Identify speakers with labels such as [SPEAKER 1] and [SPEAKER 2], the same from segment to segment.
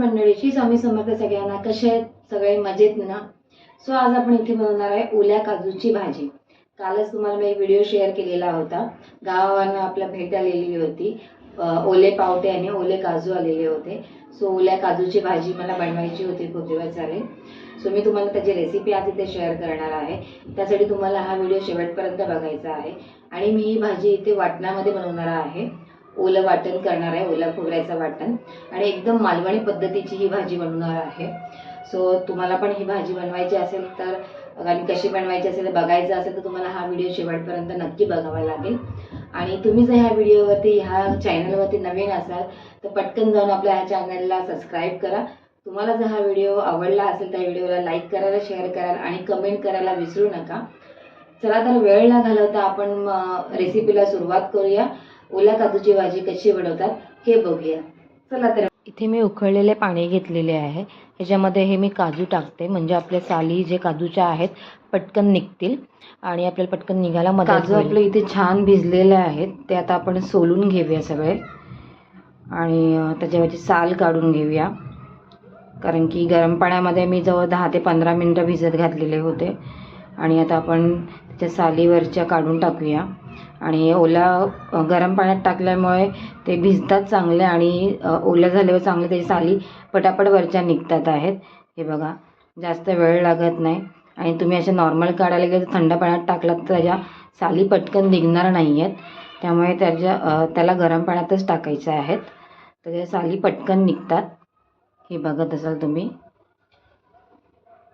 [SPEAKER 1] मंडळीशी स्वामी समर्थ सगळ्यांना. कसे आहेत? सगळे मजेत ना? सो आज आपण इथे बनवणार आहे ओल्या काजूची भाजी. कालच तुम्हाला मी एक व्हिडिओ शेअर केलेला होता. गावांना आपल्या भेट आलेली होती. ओले पावटे आणि ओले काजू आलेले होते. सो ओल्या काजूची भाजी मला बनवायची होती खूप दिवस झाले. सो मी तुम्हाला त्याची रेसिपी आज इथे शेअर करणार आहे. त्यासाठी तुम्हाला हा व्हिडिओ शेवटपर्यंत बघायचा आहे. आणि मी ही भाजी इथे वाटणामध्ये बनवणार आहे. ओलं वाटण करणार आहे ओल्या खोबऱ्याचं वाटण. आणि एकदम मालवणी पद्धतीची ही भाजी बनवणार आहे. सो तुम्हाला पण ही भाजी बनवायची असेल तर आणि कशी बनवायची असेल बघायचं असेल तर तुम्हाला हा व्हिडिओ शेवटपर्यंत नक्की बघावा लागेल. आणि तुम्ही जर ह्या व्हिडिओवरती ह्या चॅनलवरती नवीन असाल तर पटकन जाऊन आपल्या ह्या चॅनलला सबस्क्राईब करा. तुम्हाला जर हा व्हिडिओ आवडला असेल त्या व्हिडिओला लाईक करायला शेअर करायला आणि कमेंट करायला विसरू नका. चला तर वेळ न घालवता आपण रेसिपीला सुरुवात करूया. ओल्या काजूची भाजी कशी बनवतात हे बघूया. चला तर इथे मी उकळलेले पाणी घेतलेले आहे. ह्याच्यामध्ये हे मी काजू टाकते. म्हणजे आपल्या साली जे काजूच्या आहेत पटकन निघतील आणि आपल्याला पटकन निघायला मदत काजू आपले इथे छान भिजलेले आहेत. ते आता आपण सोलून घेऊया सगळे. आणि त्याच्यावरची साल काढून घेऊया. कारण की गरम पाण्यामध्ये मी जवळ दहा ते पंधरा मिनटं भिजत घातलेले होते. आणि आता आपण त्याच्या सालीवरच्या काढून टाकूया. आणि ओला गरम पाण्यात टाकल्यामुळे ते भिजतात चांगले आणि ओल्या झाल्यावर चांगले त्याची साली पटापट वरच्या निघतात आहेत. हे बघा जास्त वेळ लागत नाही. आणि तुम्ही असे नॉर्मल काढायला गेलं तर थंड पाण्यात टाकलात तर त्याच्या साली पटकन निघणार नाही आहेत त्यामुळे त्याच्या त्याला गरम पाण्यातच टाकायचं आहेत. त्याच्या साली पटकन निघतात. हे बघत असाल तुम्ही.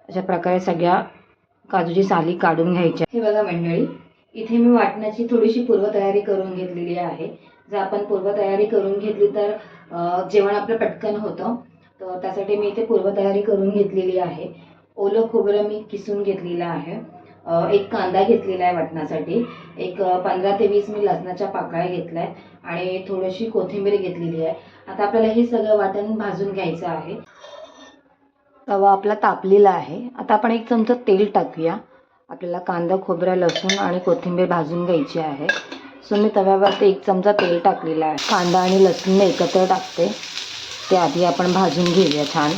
[SPEAKER 1] अशा प्रकारे सगळ्या काजूची साली काढून घ्यायच्या. हे बघा मंडळी इथे मी वाटण्याची थोडीशी पूर्वतयारी करून घेतलेली आहे. जर आपण पूर्वतयारी करून घेतली तर जेवण आपलं पटकन होतं. तर त्यासाठी मी इथे पूर्वतयारी करून घेतलेली आहे. ओलं खोबरं मी किसून घेतलेलं आहे. एक कांदा घेतलेला आहे वाटण्यासाठी. एक पंधरा ते वीस मी लसणाच्या पाकळ्या घेतल्या आहेत आणि थोडीशी कोथिंबीर घेतलेली आहे. आता आपल्याला हे सगळं वाटण भाजून घ्यायचं आहे. तवा आपला तापलेला आहे. आता आपण एक चमचा तेल टाकूया. आपल्याला कांदा खोबरा लसूण आणि कोथिंबीर भाजून घ्यायची आहे. सो मी तव्यावरती एक चमचा तेल टाकलेला आहे. कांदा आणि लसूण मी एकत्र टाकते. ते आधी आपण भाजून घेऊया छान.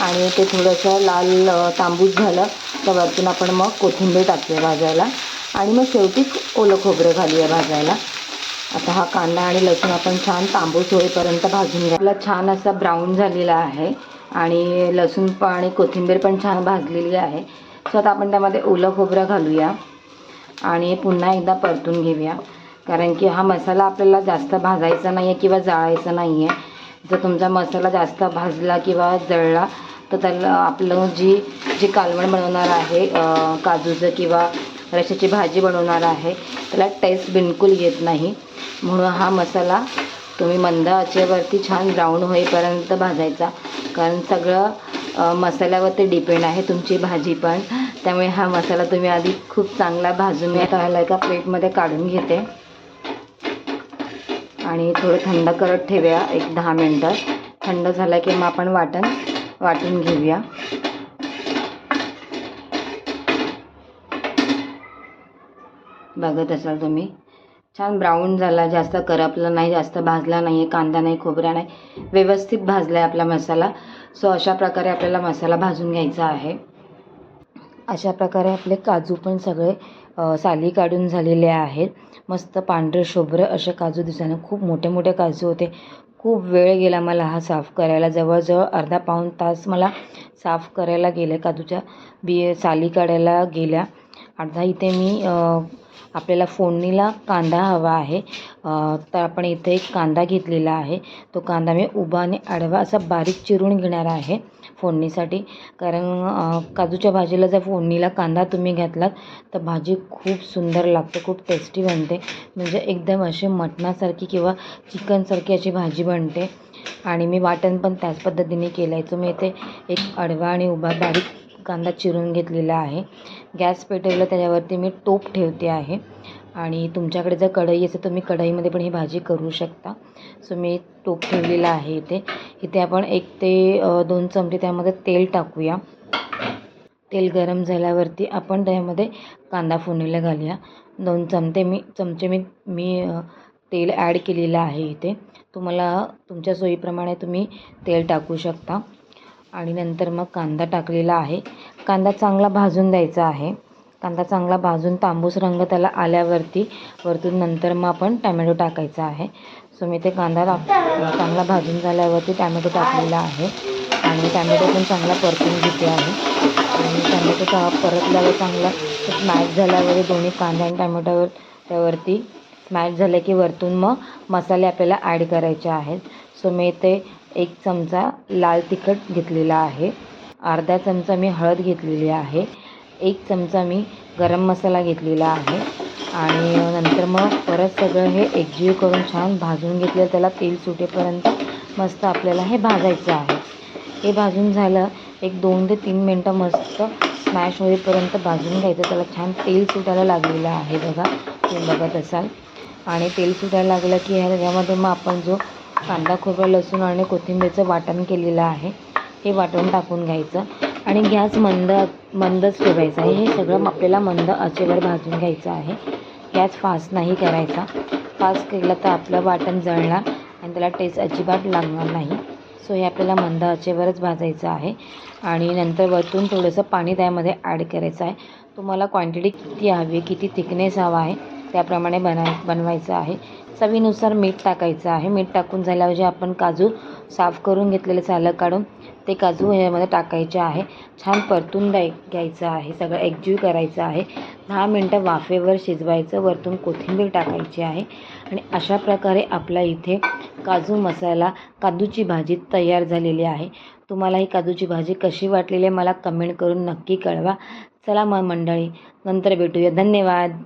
[SPEAKER 1] आणि ते थोडंसं लाल तांबूस झालं तर वरतून आपण मग कोथिंबीर टाकूया भाजायला. आणि मग शेवटी ओलं खोबरं घालूया भाजायला. आता हा कांदा आणि लसूण आपण छान तांबूस होईपर्यंत भाजून घ्या. आपला छान असा ब्राऊन झालेला आहे. आणि लसूण पण आणि कोथिंबीर पण छान भाजलेली आहे. सो आता आपण त्यामध्ये ओलं खोबरं घालूया. आणि पुन्हा एकदा परतून घेऊया. कारण की हा मसाला आपल्याला जास्त भाजायचा नाही आहे किंवा जाळायचा नाही आहे जर तुमचा मसाला जास्त भाजला किंवा जळला तर त्याला आपलं जी जी कालवण बनवणार आहे काजूचं किंवा रशाची भाजी बनवणार आहे त्याला टेस्ट बिलकुल येत नाही. म्हणून हा मसाला तुम्ही मंद आचेवरती छान ब्राऊन होईपर्यंत भाजायचा. कारण सगळं मसाल्यावरती डिपेंड आहे तुमची भाजी पण. त्यामुळे हा मसाला तुम्ही आधी खूप चांगला भाजून मी एका प्लेटमध्ये काढून घेते. आणि थोडं थंड करत ठेवूया एक दहा मिनटं. थंड झालं की मग आपण वाटण वाटून घेऊया. बघत असाल तुम्ही. छान ब्राऊन झाला जास्त करपला नाही जास्त भाजला नाही आहे कांदा नाही खोबरा नाही व्यवस्थित भाजला आहे आपला मसाला. सो अशा प्रकारे आपल्याला मसाला भाजून घ्यायचा आहे. अशा प्रकारे आपले काजू पण सगळे साली काढून झालेले आहेत. मस्त पांढरे शुभ्र असे काजू दिसाने खूप मोठे मोठे काजू होते. खूप वेळ गेला मला हा साफ करायला. जवळजवळ अर्धा पाऊण तास मला साफ करायला गेले काजूच्या बी साली काढायला गेल्या. अर्धा इथे मी आपल्याला फोडणीला कांदा हवा आहे. तर आपण इथे एक कांदा घेतलेला आहे. तो कांदा मी उभा आणि आडवा असा बारीक चिरून घेणार आहे फोडणीसाठी. कारण काजूच्या भाजीला जर फोडणीला कांदा तुम्ही घातलात तर भाजी खूप सुंदर लागते खूप टेस्टी बनते. म्हणजे एकदम अशी मटणासारखी किंवा चिकनसारखी अशी भाजी बनते. आणि मी वाटण पण त्याच पद्धतीने केलं आहे तर मी इथे एक आडवा आणि उभा बारीक कांदा चिरून घेतलेला आहे. गॅस पेटवलं त्याच्यावरती मी टोप ठेवते आहे. आणि तुमच्याकडे जर कढई असेल तर तुम्ही कढईमध्ये पण ही भाजी करू शकता. सो मी टोप ठेवलेला आहे इथे. इथे आपण एक ते दोन चमचे त्यामध्ये तेल टाकूया. तेल गरम झाल्यावरती आपण त्यामध्ये कांदा फोडणीला घालूया. दोन चमचे मी चमचे मी मी तेल ॲड केलेलं आहे इथे. तुम्हाला तुमच्या सोयीप्रमाणे तुम्ही तेल टाकू शकता. आणि नंतर मग कांदा टाकलेला आहे. कांदा चांगला भाजून द्यायचा आहे. कांदा चांगला भाजून तांबूस रंग त्याला आल्यावरती वरतून नंतर मग आपण टॅमॅटो टाकायचा आहे. सो मी ते कांदा चांगला भाजून झाल्यावरती टॅमॅटो टाकलेला आहे. आणि टॅमॅटो पण चांगला परतून घेते आहे. आणि टॅमॅटो टा परतल्यावर चांगला स्मॅश झाल्यावर दोन्ही कांदा आणि टॅमॅटोवर त्यावरती स्मॅश झालं की वरतून मग मसाले आपल्याला ॲड करायचे आहेत. सो मी ते एक चमचा लाल तिखट घेतलेला आहे. अर्धा चमचा मी हळद घेतलेली आहे. एक चमचा मी गरम मसाला घेतलेला आहे. आणि नंतर मग परत सगळं हे एकजीव करून छान भाजून घेतलं त्याला तेल सुटेपर्यंत मस्त आपल्याला हे भाजायचं आहे. हे भाजून झालं एक दोन ते तीन मिनटं मस्त स्मॅश होईपर्यंत भाजून घ्यायचं. त्याला छान तेल सुटायला लागलेलं आहे बघा तुम्ही बघत असाल. आणि तेल सुटायला लागलं की ह्या त्याच्यामध्ये मग आपण जो कांदा खोबरं लसूण आणि कोथिंबीरचं वाटण केलेलं आहे. हे वाटण टाकून घ्यायचं आणि गॅस मंद मंदच ठेवायचा आहे. हे सगळं आपल्याला मंद आचेवर भाजून घ्यायचं आहे. गॅस फास्ट नाही करायचा. फास्ट केला तर आपलं वाटण जळणार आणि त्याला टेस्ट अजिबात लागणार नाही. सो हे आपल्याला मंद आचेवरच भाजायचं आहे. आणि नंतर वरतून थोडंसं पाणी त्यामध्ये ॲड करायचं आहे. तुम्हाला क्वांटिटी किती हवी किती थिकनेस हवा आहे त्याप्रमाणे बनाय बनवायचं आहे. चवीनुसार मीठ टाकायचं आहे. मीठ टाकून झाल्यावर जे आपण काजू साफ करून घेतलेले सालं काढून ते काजू ह्यामध्ये टाकायचे आहे. छान परतून द्याय घ्यायचं आहे. सगळं एकजीव करायचं आहे. दहा मिनटं वाफेवर शिजवायचं. वरतून कोथिंबीर टाकायची आहे. आणि अशा प्रकारे आपला इथे काजू मसाला काजूची भाजी तयार झालेली आहे. तुम्हाला ही काजूची भाजी कशी वाटलेली आहे मला कमेंट करून नक्की कळवा. चला मग मंडळी नंतर भेटूया. धन्यवाद.